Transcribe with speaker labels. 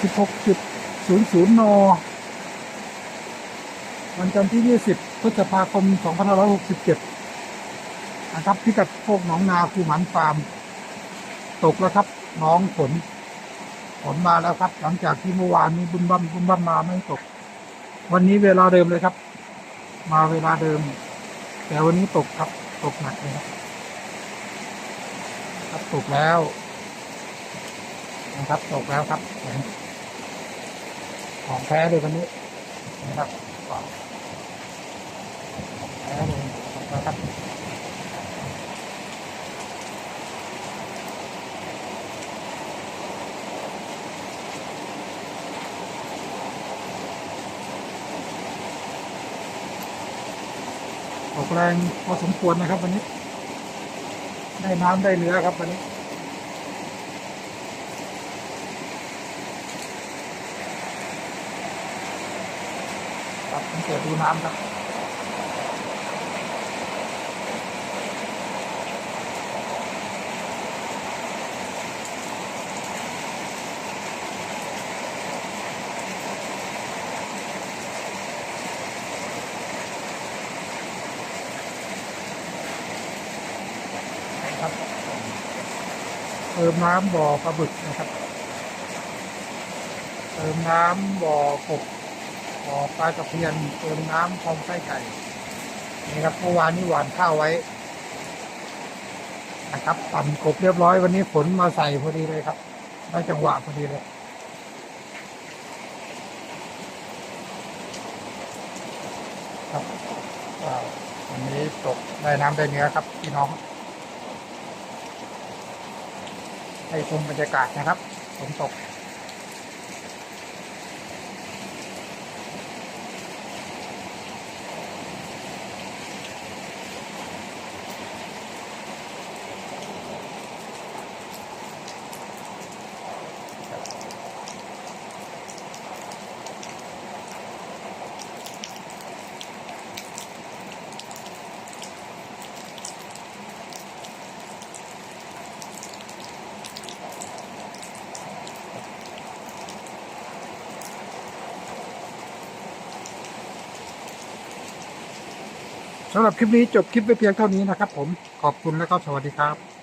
Speaker 1: 16.00 น วันจันทร์ที่ 20 พฤษภาคม 2567 นะครับพิกัดโคกหนองนาคูหมันฟาร์ม ตกแล้วครับ น้องฝนฝนมาแล้วครับ หลังจากที่เมื่อวานนี้บุญบั่มบุญบั่มมาไม่ตก วันนี้เวลาเดิมเลยครับ มาเวลาเดิม แต่วันนี้ตกครับ ตกหนักเลยครับครับตกแล้วนะครับตกแล้วครับ ของแท้เลยวันนี้นะครับของแท้เลยนะครับออกแรงพอสมควรนะครับวันนี้ ได้น้ำได้เนื้อครับวันนี้ ครับสังเกตดูน้ำครับครับเติมน้ำบ่อปลาบึกนะครับ เติมน้ำบ่อกบ บ่อปลาตะเพียนเติมน้ำคลองไส้ไก่นี่ครับเมื่อวานนี้หวานข้าวไว้นะครับปั่นกบเรียบร้อยวันนี้ฝนมาใส่พอดีเลยครับได้จังหวะพอดีเลยครับวันนี้ตกได้น้ำได้เนื้อครับพี่น้อง ให้ชมบรรยากาศนะครับฝนตก สำหรับคลิปนี้จบคลิปไปเพียงเท่านี้นะครับผมขอบคุณและก็สวัสดีครับ